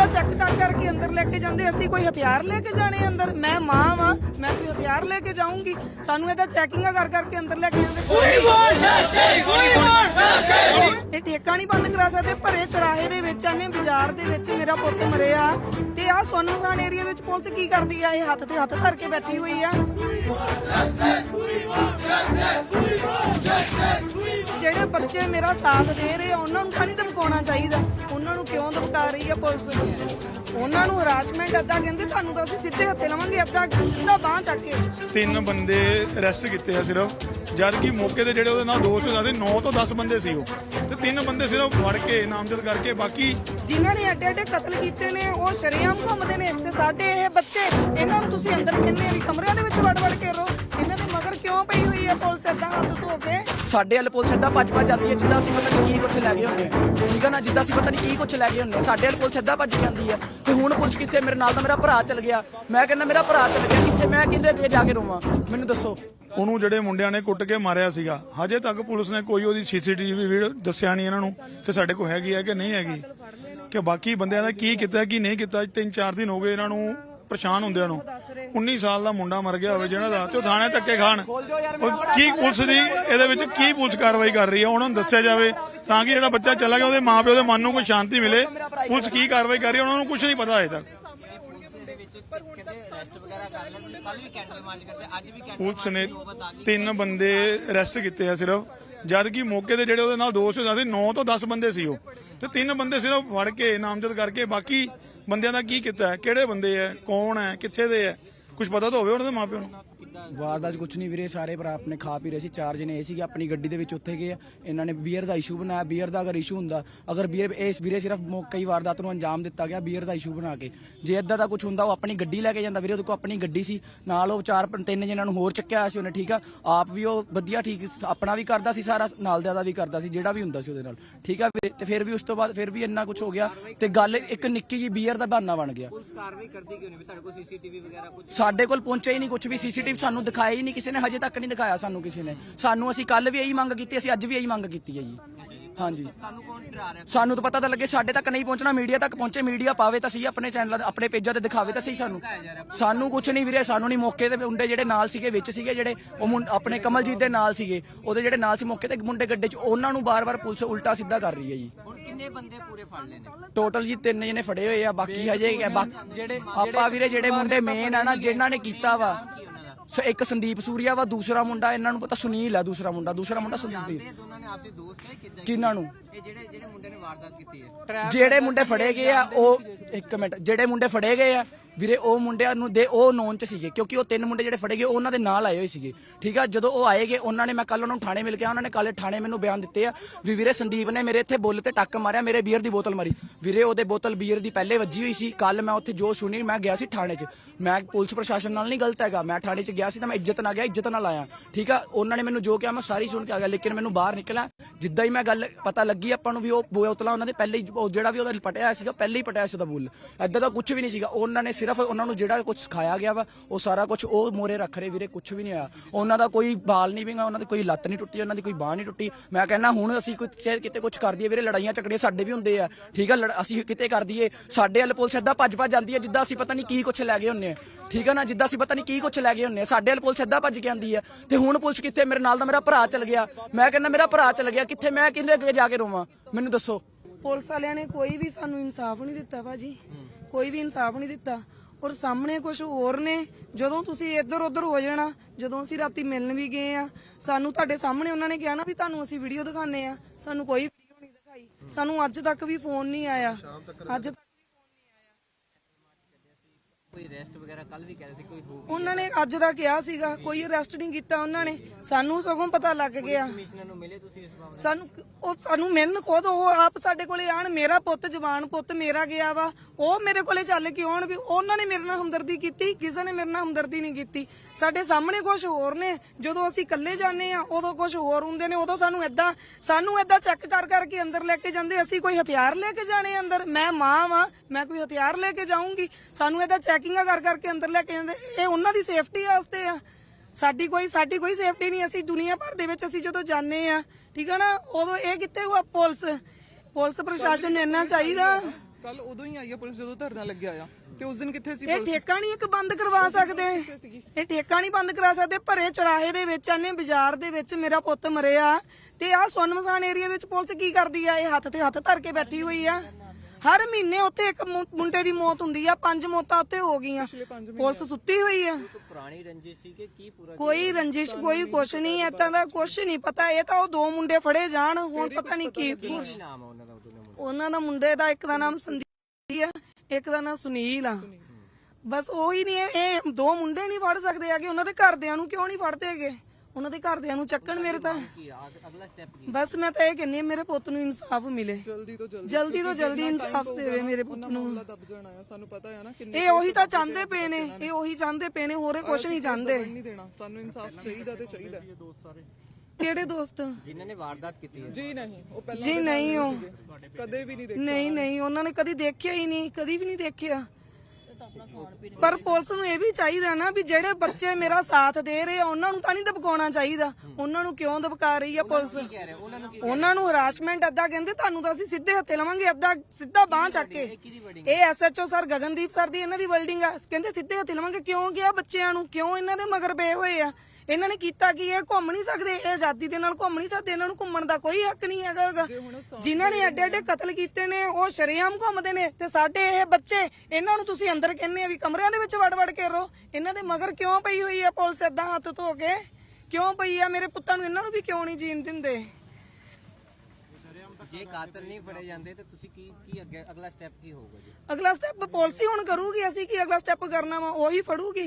ਇਹਦਾ ਚੈੱਕ ਕਰ ਕਰਕੇ ਅੰਦਰ ਲੈ ਕੇ ਜਾਂਦੇ ਅਸੀਂ ਕੋਈ ਹਥਿਆਰ ਲੈ ਕੇ ਜਾਣੇ ਅੰਦਰ? ਮੈਂ ਮਾਂ ਵਾਂ ਮੈਂ ਕੋਈ ਹਥਿਆਰ ਲੈ ਕੇ ਜਾਊਂਗੀ। ਸਾਨੂੰ ਇਹਦਾ ਚੈਕਿੰਗ ਕਰ ਕਰਕੇ ਅੰਦਰ ਲੈ ਕੇ ਜਾਂਦੇ। ਇਹ ਠੇਕਾ ਨਹੀਂ ਬੰਦ ਕਰਾ ਸਕਦੇ ਭਰੇ ਚਰਾਹੇ ਦੇ ਵਿੱਚ ਆਨੇ ਬਾਜ਼ਾਰ ਦੇ ਵਿੱਚ ਮੇਰਾ ਪੁੱਤ ਮਰਿਆ। ਤੇ ਆ ਸੋਨਮਸਾਨ ਏਰੀਆ ਵਿੱਚ ਪੁਲਿਸ ਕੀ ਕਰਦੀ ਆ? ਇਹ ਹੱਥ ਤੇ ਹੱਥ ਧਰ ਕੇ ਬੈਠੀ ਹੋਈ ਆ। ਜਿਹੜੇ ਬੱਚੇ ਮੇਰਾ ਸਾਥ ਦੇ ਰਹੇ ਆ ਉਹਨਾਂ ਨੂੰ ਤਾਂ ਨਹੀਂ ਦਬਕਾਉਣਾ ਚਾਹੀਦਾ। ਉਹਨਾਂ ਨੂੰ ਕਿਉਂ ਦਬਕਾ ਰਹੀ ਆ ਪੁਲਿਸ? ਉਹਨਾਂ ਨੂੰ ਹਰਾਸਮੈਂਟ ਅੱਦਾ ਕਹਿੰਦੇ ਤੁਹਾਨੂੰ ਤਾਂ ਅਸੀਂ ਸਿੱਧੇ ਹੱਥੇ ਲਵਾਂਗੇ ਅੱਦਾ ਸਿੱਧਾ ਬਾਹ ਚੱਕ ਕੇ। ਤਿੰਨ ਬੰਦੇ ਅਰੈਸਟ ਕੀਤੇ ਆ ਸਿਰਫ। ਜਦ ਕਿ ਮੌਕੇ ਤੇ ਜਿਹੜੇ ਉਹਦੇ ਨਾਲ ਦੋਸਤ ਜਾਂਦੇ 9 ਤੋਂ 10 ਬੰਦੇ ਸੀ ਉਹ। ਤੇ ਤਿੰਨ ਬੰਦੇ ਸਿਰਫ ਫੜ ਕੇ ਨਾਮਜ਼ਦ ਕਰਕੇ ਬਾਕੀ ਜਿਨ੍ਹਾਂ ਨੇ ਐਡੇ ਐਡੇ ਕਤਲ ਕੀਤੇ ਨੇ ਉਹ ਸ਼ਰੇਆਮ ਘੁੰਮਦੇ ਨੇ। ਤੇ ਸਾਡੇ ਇਹ ਬੱਚੇ ਇਹਨਾਂ ਨੂੰ ਤੁਸੀਂ ਅੰਦਰ ਕਹਿੰਦੇ ਆ ਵੀ ਕਮਰਿਆਂ ਦੇ ਵਿੱਚ ਵੜ ਵੜ ਕੇ ਰੋ ਸਾਡੇ ਵਾਲੇ ਪੁਲਿਸ ਏਦਾਂ ਭੱਜ ਭੱਜ ਜਾਂਦੀ ਹੈ, ਜਿੱਦਾਂ ਅਸੀਂ ਪਤਾ ਨਹੀਂ ਕੀ ਕੁਛ ਲੈ ਗਏ ਹੁੰਦੇ। ਹਾਂ। ਠੀਕ ਹੈ ਨਾ? ਜਿੱਦਾਂ ਅਸੀਂ ਪਤਾ ਨਹੀਂ ਕੀ ਕੁਛ ਲੈ ਗਏ ਹੁੰਦੇ। ਹਾਂ। ਸਾਡੇ ਵਾਲੇ ਪੁਲਿਸ ਏਦਾਂ ਭੱਜ ਜਾਂਦੀ ਹੈ। ਤੇ ਹੁਣ ਪੁਲਿਸ ਕਿੱਥੇ ਮੇਰੇ ਨਾਲ ਤਾਂ ਮੇਰਾ ਭਰਾ ਚਲ ਗਿਆ। ਮੈਂ ਕਹਿੰਦਾ ਮੇਰਾ ਭਰਾ ਚਲ ਗਿਆ। ਕਿੱਥੇ? ਮੈਂ ਕਿਹਦੇ ਅੱਗੇ ਜਾ ਕੇ ਰੋਵਾਂ? ਮੈਨੂੰ ਦੱਸੋ। ਉਹਨੂੰ ਜਿਹੜੇ ਮੁੰਡਿਆਂ ਨੇ ਕੁੱਟ ਕੇ ਮਾਰਿਆ ਸੀਗਾ, ਹਜੇ ਤੱਕ ਪੁਲਿਸ ਨੇ ਕੋਈ ਉਹਦੀ ਸੀਸੀਟੀਵੀ ਵੀਡੀਓ ਦੱਸਿਆ ਨਹੀਂ ਇਹਨਾਂ ਨੂੰ ਕਿ ਸਾਡੇ ਕੋਲ ਹੈਗੀ ਹੈ ਕਿ ਨਹੀਂ ਹੈਗੀ। ਕਿ ਬਾਕੀ ਬੰਦਿਆਂ ਦਾ ਕੀ ਕੀਤਾ, ਕੀ ਨਹੀਂ ਕੀਤਾ ਤਿੰਨ ਚਾਰ ਦਿਨ ਹੋ ਗਏ ਇਹਨਾਂ ਨੂੰ ਪਰੇਸ਼ਾਨ ਹੁੰਦਿਆਂ ਨੂੰ। 19 ਸਾਲ ਦਾ ਮੁੰਡਾ ਮਰ ਗਿਆ ਹੋਵੇ ਜਿਹੜਾ ਦਾ ਤੇ ਉਹ ਥਾਣੇ ਧੱਕੇ ਖਾਣ। ਉਹ ਕੀ ਪੁਲਿਸ ਦੀ ਇਹਦੇ ਵਿੱਚ ਕੀ ਪੁਲਿਸ ਕਾਰਵਾਈ ਕਰ ਰਹੀ ਹੈ ਉਹਨਾਂ ਨੂੰ ਦੱਸਿਆ ਜਾਵੇ ਤਾਂ ਕਿ ਜਿਹੜਾ ਬੱਚਾ ਚਲਾ ਗਿਆ ਉਹਦੇ ਮਾਪਿਓ ਦੇ ਮਨ ਨੂੰ ਕੋਈ ਸ਼ਾਂਤੀ ਮਿਲੇ। ਪੁਲਿਸ ਕੀ ਕਾਰਵਾਈ ਕਰ ਰਹੀ ਹੈ ਉਹਨਾਂ ਨੂੰ ਕੁਝ ਨਹੀਂ ਪਤਾ ਅਜੇ ਤੱਕ। ਪੁਲਿਸ ਨੇ ਤਿੰਨ ਬੰਦੇ ਅਰੈਸਟ ਕੀਤੇ ਆ ਸਿਰਫ ਜਦ ਕਿ ਮੌਕੇ ਤੇ ਜਿਹੜੇ ਉਹਦੇ ਨਾਲ ਦੋਸਤ ਜਾਂਦੇ 9 ਤੋਂ 10 ਬੰਦੇ ਸੀ ਉਹ। ਤੇ ਤਿੰਨ ਬੰਦੇ ਸਿਰਫ ਫੜ ਕੇ ਨਾਮਜ਼ਦ ਕਰਕੇ ਬਾਕੀ ਬੰਦਿਆਂ ਦਾ ਕੀ ਕੀਤਾ ਹੈ? ਕਿਹੜੇ ਬੰਦੇ ਹੈ? ਕੌਣ ਹੈ? ਕਿੱਥੇ ਦੇ ਹੈ? ਕੁਝ ਪਤਾ ਤਾਂ ਹੋਵੇ ਉਹਨਾਂ ਦੇ ਮਾਪਿਆਂ ਨੂੰ। ਵਾਰਦਾਤ ਕੁਛ ਨਹੀਂ ਵੀਰੇ ਸਾਰੇ ਭਰਾ ਆਪਣੇ ਖਾ ਪੀ ਰਹੇ ਸੀ ਚਾਰ ਜਣੇ ਇਹ ਸੀਗੇ ਆਪਣੀ ਗੱਡੀ ਦੇ ਵਿੱਚ ਉੱਥੇ ਗਏ ਆ। ਇਹਨਾਂ ਨੇ ਬੀਅਰ ਦਾ ਇਸ਼ੂ ਬਣਾਇਆ ਬੀਅਰ ਦਾ ਅਗਰ ਇਸ਼ੂ ਹੁੰਦਾ ਅਗਰ ਬੀਅਰ ਇਸ ਵੀਰੇ ਸਿਰਫ ਮੌ- ਕਈ ਵਾਰਦਾਤ ਨੂੰ ਅੰਜਾਮ ਦਿੱਤਾ ਗਿਆ ਬੀਅਰ ਦਾ ਇਸ਼ੂ ਬਣਾ ਕੇ। ਜੇ ਇਦਾਂ ਦਾ ਕੁਝ ਹੁੰਦਾ ਉਹ ਆਪਣੀ ਗੱਡੀ ਲੈ ਕੇ ਜਾਂਦਾ ਵੀਰੇ ਉਹਦੇ ਕੋਲ ਆਪਣੀ ਗੱਡੀ ਸੀ ਨਾਲ ਉਹ ਚਾਰ ਪੰਜ- ਤਿੰਨ ਜਣਾਂ ਨੂੰ ਹੋਰ ਚੱਕਿਆ ਹੋਇਆ ਸੀ ਉਹਨੇ ਠੀਕ ਆ? ਆਪ ਵੀ ਉਹ ਵਧੀਆ ਠੀਕ ਆਪਣਾ ਵੀ ਕਰਦਾ ਸੀ ਸਾਰਾ ਨਾਲ ਦਿਆਂ ਦਾ ਵੀ ਕਰਦਾ ਸੀ ਜਿਹੜਾ ਵੀ ਹੁੰਦਾ ਸੀ ਉਹਦੇ ਨਾਲ ਠੀਕ ਆ ਵੀਰੇ? ਤੇ ਫਿਰ ਵੀ ਉਸ ਤੋਂ ਬਾਅਦ ਫਿਰ ਵੀ ਇੰਨਾ ਕੁਝ ਹੋ ਗਿਆ ਤੇ ਗੱਲ ਇੱਕ ਨਿੱਕੀ ਜੀ ਬੀਅਰ ਦਾ ਬਹਾਨਾ ਬਣ ਗਿਆ। ਪੁਲਿਸ ਕਾਰਵਾਈ ਕਰਦੀ ਕਿਉਂ ਨਹੀਂ? ਵੀ ਤੁਹਾਡੇ ਕੋਲ ਸੀਸੀਟੀਵੀ ਵਗੈਰਾ ਕੁਝ ਸਾਡੇ ਕੋਲ ਪਹੁੰਚਿਆ ਹੀ ਨਹੀਂ ਕੁਝ ਵੀ ਸੀਸੀਟੀਵੀ ਸਾਨੂੰ ਦਿਖਾਇਆ ਹੀ ਨਹੀਂ ਕਿਸੇ ਨੇ ਹਜੇ ਤੱਕ ਨਹੀਂ ਦਿਖਾਇਆ ਸਾਨੂੰ ਕਿਸੇ ਨੇ। ਸਾਨੂੰ ਅਸੀਂ ਕੱਲ ਵੀ ਇਹੀ ਮੰਗ ਕੀਤੀ ਅਸੀਂ ਅੱਜ ਵੀ ਇਹੀ ਮੰਗ ਕੀਤੀ ਹੈ ਜੀ। ਹਾਂਜੀ। ਤੁਹਾਨੂੰ ਕੌਣ ਡਰਾ ਰਿਹਾ? ਸਾਨੂੰ ਤਾਂ ਪਤਾ ਤਾਂ ਲੱਗੇ ਸਾਡੇ ਤੱਕ ਨਹੀਂ ਪਹੁੰਚਣਾ ਮੀਡੀਆ ਤੱਕ ਪਹੁੰਚੇ ਮੀਡੀਆ ਪਾਵੇ ਤਾਂ ਸਹੀ ਆਪਣੇ ਚੈਨਲਾਂ ਆਪਣੇ ਪੇਜਾਂ ਤੇ ਦਿਖਾਵੇ ਤਾਂ ਸਹੀ ਸਾਨੂੰ। ਸਾਨੂੰ ਕੁਝ ਨਹੀਂ ਵੀਰੇ ਸਾਨੂੰ ਨਹੀਂ ਮੌਕੇ ਤੇ ਮੁੰਡੇ ਜਿਹੜੇ ਨਾਲ ਸੀਗੇ ਵਿੱਚ ਸੀਗੇ ਜਿਹੜੇ ਉਹ ਆਪਣੇ ਕਮਲਜੀਤ ਦੇ ਨਾਲ ਸੀਗੇ ਉਹਦੇ ਜਿਹੜੇ ਨਾਲ ਸੀ ਮੌਕੇ ਤੇ ਮੁੰਡੇ ਗੱਡੇ 'ਚ ਉਹਨਾਂ ਨੂੰ ਬਾਰ-ਬਾਰ ਪੁਲਿਸ ਉਲਟਾ ਸਿੱਧਾ ਕਰ ਰਹੀ ਹੈ ਜੀ। ਹੁਣ ਕਿੰਨੇ ਬੰਦੇ ਪੂਰੇ ਫੜ ਲਏ ਨੇ? ਟੋਟਲ ਜੀ ਤਿੰਨ ਜਣੇ ਫੜੇ ਹੋਏ ਆ ਬਾਕੀ ਹਜੇ ਜਿਹੜੇ ਆਪਾਂ ਵੀਰੇ ਜਿਹੜੇ ਮੁੰਡੇ ਮੇਨ ਆ ਨਾ ਜਿਨ੍ਹਾਂ ਨੇ ਕੀਤਾ ਵਾ ਸੋ ਇੱਕ ਸੰਦੀਪ ਸੂਰੀਆ ਵਾ ਦੂਸਰਾ ਮੁੰਡਾ ਇਹਨਾਂ ਨੂੰ ਪਤਾ ਸੁਨੀਲ ਆ ਦੂਸਰਾ ਮੁੰਡਾ ਦੂਸਰਾ ਮੁੰਡਾ ਸੁਨੀਲ ਇਹ ਦੋਨਾਂ ਨੇ ਆਪਸੇ ਦੋਸਤ ਹੈ ਕਿੱਦਾਂ ਕਿਹਨਾਂ ਨੂੰ? ਇਹ ਜਿਹੜੇ ਜਿਹੜੇ ਮੁੰਡੇ ਨੇ ਵਾਰਦਾਤ ਕੀਤੀ ਹੈ। ਜਿਹੜੇ ਮੁੰਡੇ ਫੜੇ ਗਏ ਆ ਉਹ ਇੱਕ ਮਿੰਟ ਜਿਹੜੇ ਮੁੰਡੇ ਫੜੇ ਗਏ ਆ ਵੀਰੇ, ਉਹ ਮੁੰਡਿਆਂ ਨੂੰ ਦੇ, ਉਹ ਨੌਨ ਚ ਸੀਗੇ, ਕਿਉਂਕਿ ਉਹ ਤਿੰਨ ਮੁੰਡੇ ਜਿਹੜੇ ਫੜੇ ਗਏ, ਉਹਨਾਂ ਦੇ ਨਾਲ ਆਏ ਹੋਏ ਸੀਗੇ। ਠੀਕ ਆ? ਜਦੋਂ ਉਹ ਆਏਗੇ ਉਹਨਾਂ ਨੇ ਮੈਂ ਕੱਲ ਉਹਨਾਂ ਨੂੰ ਥਾਣੇ ਮਿਲ ਕੇ ਉਹਨਾਂ ਨੇ ਕੱਲ ਥਾਣੇ ਮੈਨੂੰ ਬਿਆਨ ਦਿੱਤੇ ਆ ਵੀ ਵੀਰੇ, ਸੰਦੀਪ ਨੇ ਮੇਰੇ ਇੱਥੇ ਬੁੱਲ ਤੇ ਟੱਕ ਮਾਰਿਆ, ਮੇਰੇ ਬੀਅਰ ਦੀ ਬੋਤਲ ਮਾਰੀ। ਵੀਰੇ, ਉਹਦੇ ਬੋਤਲ ਬੀਅਰ ਦੀ ਪਹਿਲੇ ਵੱਜੀ ਹੋਈ ਸੀ। ਕੱਲ ਮੈਂ ਉੱਥੇ ਜੋ ਸੁਣੀ, ਮੈਂ ਗਿਆ ਸੀ ਥਾਣੇ 'ਚ। ਮੈਂ ਪੁਲਿਸ ਪ੍ਰਸ਼ਾਸਨ ਨਾਲ ਨਹੀਂ ਗਲਤ ਹੈਗਾ। ਮੈਂ ਥਾਣੇ 'ਚ ਗਿਆ ਸੀ ਤਾਂ ਮੈਂ ਇੱਜ਼ਤ ਨਾਲ ਗਿਆ, ਇੱਜ਼ਤ ਨਾਲ ਆਇਆ। ਠੀਕ ਆ? ਉਹਨਾਂ ਨੇ ਮੈਨੂੰ ਜੋ ਕਿਹਾ, ਮੈਂ ਸਾਰੀ ਸੁਣ ਕੇ ਆ ਗਿਆ, ਲੇਕਿਨ ਮੈਨੂੰ ਬਾਹਰ ਨਿਕਲਿਆ। ਜਿੱਦਾਂ ਹੀ ਮੈਂ ਗੱਲ, ਪਤਾ ਲੱਗੀ ਆਪਾਂ ਨੂੰ ਵੀ ਉਹ ਬੋਤਲਾਂ ਉਹਨਾਂ ਦੇ ਪਹਿਲੇ ਹੀ, ਉਹ ਜਿਹੜਾ ਵੀ ਉਹਦਾ ਪਟਿਆ ਹੋਇਆ ਸੀਗਾ ਪਹਿਲੇ ਹੀ ਪਟਿਆ ਸੀ ਉਹਦਾ ਬੁੱਲ। ਐਦਾਂ ਦਾ ਕੁਝ ਵੀ ਨਹੀਂ ਸੀਗਾ। ਉਹਨਾਂ ਨੇ ਸਿਰਫ ਉਹਨਾਂ ਨੂੰ ਜਿਹੜਾ ਕੁਝ ਸਿਖਾਇਆ ਗਿਆ ਵਾ, ਉਹ ਸਾਰਾ ਕੁਝ ਉਹ ਮੋਰੇ ਰੱਖ ਰਹੇ ਵੀਰੇ ਕੁਝ ਵੀ ਨਹੀਂ ਆਇਆ ਉਹਨਾਂ ਦਾ ਕੋਈ ਬਾਲ ਨਹੀਂ ਵਿੰਗਾ, ਉਹਨਾਂ ਦੀ ਕੋਈ ਲੱਤ ਨਹੀਂ ਟੁੱਟੀ, ਉਹਨਾਂ ਦੀ ਕੋਈ ਬਾਹ ਨਹੀਂ ਟੁੱਟੀ। ਮੈਂ ਕਹਿੰਦਾ, ਹੁਣ ਅਸੀਂ ਕੋਈ ਚਾਹੇ ਕਿਤੇ ਕੁਝ ਕਰ ਦਈਏ ਵੀਰੇ, ਲੜਾਈਆਂ ਝਗੜੇ ਸਾਡੇ ਵੀ ਹੁੰਦੇ ਆ। ਠੀਕ ਆ ਅਸੀਂ ਕਿਤੇ ਕਰ ਦਈਏ। ਸਾਡੇ ਵਾਲੇ ਪੁਲਿਸ ਏਦਾਂ ਭੱਜ ਭੱਜ ਜਾਂਦੀ ਹੈ ਜਿੱਦਾਂ ਅਸੀਂ ਪਤਾ ਨਹੀਂ ਕੀ ਕੁਝ ਲੈ ਗਏ ਹੁੰਨੇ ਆ। ਠੀਕ ਆ ਨਾ, ਜਿੱਦਾਂ ਅਸੀਂ ਪਤਾ ਨਹੀਂ ਕੀ ਕੁਝ ਲੈ ਗਏ ਹੁੰਨੇ ਆ। ਸਾਡੇ ਵੱਲ ਪੁਲਿਸ ਏਦਾਂ ਭੱਜ ਕੇ ਆਂਦੀ ਆ। ਤੇ ਹੁਣ ਪੁਲਿਸ ਕਿੱਥੇ, ਮੇਰੇ ਨਾਲ ਦਾ ਮੇਰਾ ਭਰਾ ਚਲ ਗਿਆ। ਮੈਂ ਕਹਿੰਦਾ, ਮੇਰਾ ਭਰਾ ਚਲ ਗਿਆ, ਕਿੱਥੇ ਮੈਂ ਕਿਹਦੇ ਅੱਗੇ ਜਾ ਕੇ ਰੋਵਾਂ? ਮੈਨੂੰ ਦੱਸੋ। ਪੁਲਿਸ ਵਾਲਿਆਂ ਨੇ ਕੋਈ ਵੀ ਸਾਨੂੰ ਇਨਸਾਫ ਨਹੀਂ ਦਿੱਤਾ ਭਾਜੀ। ਕੋਈ ਵੀ ਇਨਸਾਫ ਨਹੀਂ ਦਿੱਤਾ। ਔਰ ਸਾਹਮਣੇ ਕੁਝ ਹੋਰ ਨੇ ਜਦੋਂ ਤੁਸੀਂ ਇੱਧਰ ਉੱਧਰ ਹੋ ਜਾਣਾ ਜਦੋਂ ਅਸੀਂ ਰਾਤੀ ਮਿਲਣ ਵੀ ਗਏ ਆ ਸਾਨੂੰ ਤੁਹਾਡੇ ਸਾਹਮਣੇ ਉਹਨਾਂ ਨੇ ਕਿਹਾ ਨਾ ਵੀ ਤੁਹਾਨੂੰ ਅਸੀਂ ਵੀਡੀਓ ਦਿਖਾਣੇ ਆ ਸਾਨੂੰ ਕੋਈ ਵੀਡੀਓ ਨਹੀਂ ਦਿਖਾਈ ਸਾਨੂੰ ਅੱਜ ਤੱਕ ਵੀ ਫੋਨ ਨਹੀਂ ਆਇਆ ਅੱਜ ਤੱਕ ਕੋਈ ਰੈਸਟ ਵਗੈਰਾ ਕੱਲ ਵੀ ਕਹਿ ਸੀ ਕੋਈ ਹੋ ਉਹਨਾਂ ਨੇ ਅੱਜ ਦਾ ਕਿਹਾ ਸੀਗਾ ਕੋਈ ਅਰੈਸਟ ਨਹੀਂ ਕੀਤਾ ਉਹਨਾਂ ਨੇ ਸਾਨੂੰ ਸਗੋਂ ਪਤਾ ਲੱਗ ਗਿਆ। ਕਮਿਸ਼ਨਰ ਨੂੰ ਮਿਲੇ ਤੁਸੀਂ ਇਸ ਬਾਬਤ ਸਾਨੂੰ ਉਹ ਸਾਨੂੰ ਮੈਨੂੰ ਖੁਦ, ਉਹ ਆਪ ਸਾਡੇ ਕੋਲੇ ਆਣ, ਮੇਰਾ ਪੁੱਤ ਜਵਾਨ ਪੁੱਤ ਮੇਰਾ ਗਿਆ ਵਾ, ਉਹ ਮੇਰੇ ਕੋਲੇ ਚੱਲ ਕੇ ਆਉਣ ਵੀ ਉਹਨਾਂ ਨੇ ਮੇਰੇ ਨਾਲ ਹਮਦਰਦੀ ਕੀਤੀ, ਕਿਸੇ ਨੇ ਮੇਰੇ ਨਾਲ ਹਮਦਰਦੀ ਨਹੀਂ ਕੀਤੀ। ਸਾਡੇ ਸਾਹਮਣੇ ਕੁਝ ਹੋਰ ਨੇ, ਜਦੋਂ ਅਸੀਂ ਇਕੱਲੇ ਜਾਂਦੇ ਆ ਉਦੋਂ ਕੁਝ ਹੋਰ ਹੁੰਦੇ ਨੇ, ਉਦੋਂ ਸਾਨੂੰ ਏਦਾਂ ਸਾਨੂੰ ਏਦਾਂ ਚੈੱਕ ਕਰ ਕਰਕੇ ਅੰਦਰ ਲੈ ਕੇ ਜਾਂਦੇ, ਅਸੀਂ ਕੋਈ ਹਥਿਆਰ ਲੈ ਕੇ ਜਾਣੇ ਅੰਦਰ? ਮੈਂ ਮਾਂ ਵਾਂ, ਮੈਂ ਕੋਈ ਹਥਿਆਰ ਲੈ ਕੇ ਜਾਊਂਗੀ। ਸਾਨੂੰ ਏਦਾਂ ਚੈਕਿੰਗਾਂ ਕਰ ਕਰਕੇ ਅੰਦਰ ਲੈ ਕੇ ਜਾਂਦੇ, ਇਹ ਉਹਨਾਂ ਦੀ ਸੇਫਟੀ ਵਾਸਤੇ ਆ। ਸਾਡੀ ਕੋਈ ਸਾਡੀ ਕੋਈ ਸੇਫਟੀ ਨਹੀਂ ਅਸੀਂ ਦੁਨੀਆ ਭਰ ਦੇ ਵਿੱਚ ਅਸੀਂ ਜਦੋਂ ਜਾਂਦੇ ਆ ਠੀਕ ਆ ਨਾ ਉਦੋਂ ਇਹ ਕਿੱਥੇ ਹੋਆ ਪੁਲਿਸ। ਪੁਲਿਸ ਪ੍ਰਸ਼ਾਸਨ ਨੂੰ ਇੰਨਾ ਚਾਹੀਦਾ। ਕੱਲ ਉਦੋਂ ਹੀ ਆਈ ਆ ਪੁਲਿਸ ਜਦੋਂ ਧਰਨਾ ਲੱਗਿਆ ਆ ਤੇ ਉਸ ਦਿਨ ਕਿੱਥੇ ਸੀ ਇਹ ਠੇਕਾ ਨਹੀਂ ਇੱਕ ਬੰਦ ਕਰਵਾ ਸਕਦੇ। ਇਹ ਠੇਕਾ ਨਹੀਂ ਬੰਦ ਕਰਾ ਸਕਦੇ ਭਰੇ ਚੁਰਾਹੇ ਦੇ ਵਿੱਚ ਆਨੇ ਬਾਜ਼ਾਰ ਦੇ ਵਿੱਚ ਮੇਰਾ ਪੁੱਤ ਮਰਿਆ। ਤੇ ਆ ਸੁਨਮਸਾਨ ਏਰੀਆ ਵਿੱਚ ਪੁਲਿਸ ਕੀ ਕਰਦੀ ਆ? ਇਹ ਹੱਥ ਤੇ ਹੱਥ ਧਰ ਕੇ ਬੈਠੀ ਹੋਈ ਆ। ਹਰ ਮਹੀਨੇ ਉੱਥੇ ਇੱਕ ਮੁੰ- ਮੁੰਡੇ ਦੀ ਮੌਤ ਹੁੰਦੀ ਆ ਪੰਜ ਮੌਤਾਂ ਉੱਥੇ ਹੋ ਗਈਆਂ। ਪੁਲਿਸ ਸੁੱਤੀ ਹੋਈ ਆ। ਪੁਰਾਣੀ ਰੰਜਿਸ਼ ਸੀ ਕਿ ਕੀ ਪੂਰਾ ਕੋਈ ਰੰਜਿਸ਼ ਕੋਈ ਕੁਛ ਨਹੀਂ ਏਦਾਂ ਦਾ ਕੁਛ ਨਹੀਂ ਪਤਾ ਇਹ ਤਾਂ ਉਹ ਦੋ ਮੁੰਡੇ ਫੜੇ ਜਾਣ ਹੁਣ ਪਤਾ ਨਹੀਂ ਕੀ ਕੁਛ। ਨਾਮ ਆ ਉਹਨਾਂ ਦਾ ਮੁੰਡਾ? ਉਹਨਾਂ ਦਾ ਮੁੰਡੇ ਦਾ ਇੱਕ ਦਾ ਨਾਮ ਸੰਦੀਪ ਆ ਇੱਕ ਦਾ ਨਾਮ ਸੁਨੀਲ ਆ। ਬਸ ਉਹੀ ਨਹੀਂ ਇਹ ਇਹ ਦੋ ਮੁੰਡੇ ਨਹੀਂ ਫੜ ਸਕਦੇ ਹੈਗੇ ਉਹਨਾਂ ਦੇ ਘਰਦਿਆਂ ਨੂੰ ਕਿਉਂ ਨਹੀਂ ਫੜਦੇ ਹੈਗੇ? ਉਹਨਾਂ ਦੇ ਘਰਦਿਆਂ ਨੂੰ ਚੱਕਣ ਮੇਰੇ ਤਾਂ। ਅਗਲਾ ਸਟੈਪ ਕੀ ਬਸ ਮੈਂ ਤਾਂ ਇਹ ਕਹਿੰਨੀ ਆ ਮੇਰੇ ਪੁੱਤ ਨੂੰ ਇਨਸਾਫ ਮਿਲੇ। ਜਲਦੀ ਤੋਂ ਜਲਦੀ। ਜਲਦੀ ਤੋਂ ਜਲਦੀ ਇਨਸਾਫ ਦੇਵੇ ਮੇਰੇ ਪੁੱਤ ਨੂੰ ਮਾਮਲਾ ਦਬ ਜਾਣਾ ਆ ਸਾਨੂੰ ਪਤਾ ਆ ਨਾ ਕਿੰਨੇ ਇਹ ਉਹੀ ਤਾਂ ਚਾਹੁੰਦੇ ਪਏ ਨੇ ਇਹ ਉਹੀ ਚਾਹੁੰਦੇ ਪਏ ਨੇ ਹੋਰੇ ਕੁਛ ਨਹੀਂ ਚਾਹੁੰਦੇ। ਨਹੀਂ ਦੇਣਾ ਸਾਨੂੰ ਇਨਸਾਫ ਚਾਹੀਦਾ ਤੇ ਚਾਹੀਦਾ ਕਿਹੜੇ ਦੋਸਤ? ਜਿਨ੍ਹਾਂ ਨੇ ਵਾਰਦਾਤ ਕੀਤੀ ਹੈ। ਜੀ ਨਹੀਂ ਉਹ ਪਹਿਲਾਂ ਜੀ ਨਹੀਂ ਉਹ। ਕਦੇ ਵੀ ਨਹੀਂ ਦੇਖਿਆ ਨਹੀਂ ਨਹੀਂ ਉਹਨਾਂ ਨੇ ਕਦੀ ਦੇਖਿਆ ਹੀ ਨਹੀਂ ਕਦੀ ਵੀ ਨਹੀਂ ਦੇਖਿਆ। ਪਰ ਪੁਲਿਸ ਨੂੰ ਇਹ ਵੀ ਚਾਹੀਦਾ ਨਾ ਵੀ ਜਿਹੜੇ ਬੱਚੇ ਮੇਰਾ ਸਾਥ ਦੇ ਰਹੇ ਆ ਉਹਨਾਂ ਨੂੰ ਤਾਂ ਨਹੀਂ ਦਬਕਾਉਣਾ ਚਾਹੀਦਾ। ਉਹਨਾਂ ਨੂੰ ਕਿਉਂ ਦਬਕਾ ਰਹੀ ਆ ਪੁਲਿਸ? ਉਹਨਾਂ ਨੂੰ ਹਰਾਸਮੈਂਟ ਅੱਦਾ ਕਹਿੰਦੇ ਤੁਹਾਨੂੰ ਤਾਂ ਅਸੀਂ ਸਿੱਧੇ ਹੱਥੇ ਲਵਾਂਗੇ ਅੱਦਾ ਸਿੱਧਾ ਬਾਹ ਚੱਕ ਕੇ। ਇਹ ਐਸਐਚਓ ਸਰ ਗਗਨਦੀਪ ਸਰ ਦੀ ਇਹਨਾਂ ਦੀ ਬਿਲਡਿੰਗ ਆ। ਕਹਿੰਦੇ ਸਿੱਧੇ ਹੱਥੇ ਲਵਾਂਗੇ ਕਿਉਂ ਗਿਆ ਬੱਚਿਆਂ ਨੂੰ? ਕਿਉਂ ਇਹਨਾਂ ਦੇ ਮਗਰ ਪਏ ਹੋਏ ਆ? ਇਹਨਾਂ ਨੇ ਕੀਤਾ ਕੀ ਇਹ ਘੁੰਮ ਨਹੀਂ ਸਕਦੇ। ਇਹ ਆਜ਼ਾਦੀ ਦੇ ਨਾਲ ਘੁੰਮ ਨਹੀਂ ਸਕਦੇ। ਇਹਨਾਂ ਨੂੰ ਘੁੰਮਣ ਦਾ ਕੋਈ ਹੱਕ ਨਹੀਂ ਹੈਗਾ। ਜਿਨ੍ਹਾਂ ਨੇ ਐਡੇ ਐਡੇ ਕਤਲ ਕੀਤੇ ਨੇ ਉਹ ਸ਼ਰੇਆਮ ਘੁੰਮਦੇ ਨੇ ਤੇ ਸਾਡੇ ਇਹ ਬੱਚੇ ਇਹਨਾਂ ਨੂੰ ਤੁਸੀਂ ਅੰਦਰ ਕਹਿੰਦੇ ਆ ਵੀ ਕਮਰਿਆਂ ਦੇ ਵਿੱਚ ਵੜ ਵੜ ਕੇ ਰੋ। ਇਹਨਾਂ ਦੇ ਮਗਰ ਕਿਉਂ ਪਈ ਹੋਈ ਆ ਪੁਲਿਸ ਏਦਾਂ ਹੱਥ ਧੋ ਕੇ? ਕਿਉਂ ਪਈ ਆ? ਮੇਰੇ ਪੁੱਤਾਂ ਨੂੰ ਇਹਨਾਂ ਨੂੰ ਵੀ ਕਿਉਂ ਨਹੀਂ ਜੀਣ ਦਿੰਦੇ? ਜੇ ਕਾਤਲ ਨਹੀਂ ਫੜੇ ਜਾਂਦੇ ਤਾਂ ਤੁਸੀਂ ਕੀ ਕੀ ਅੱਗੇ ਅਗਲਾ ਸਟੈਪ ਕੀ ਹੋਊਗਾ ਜੀ? ਅਗਲਾ ਸਟੈਪ ਪਾਲਿਸੀ ਹੁਣ ਕਰੂਗੀ। ਅਸੀਂ ਕੀ ਅਗਲਾ ਸਟੈਪ ਕਰਨਾ ਵਾ? ਉਹੀ ਫੜੂਗੀ।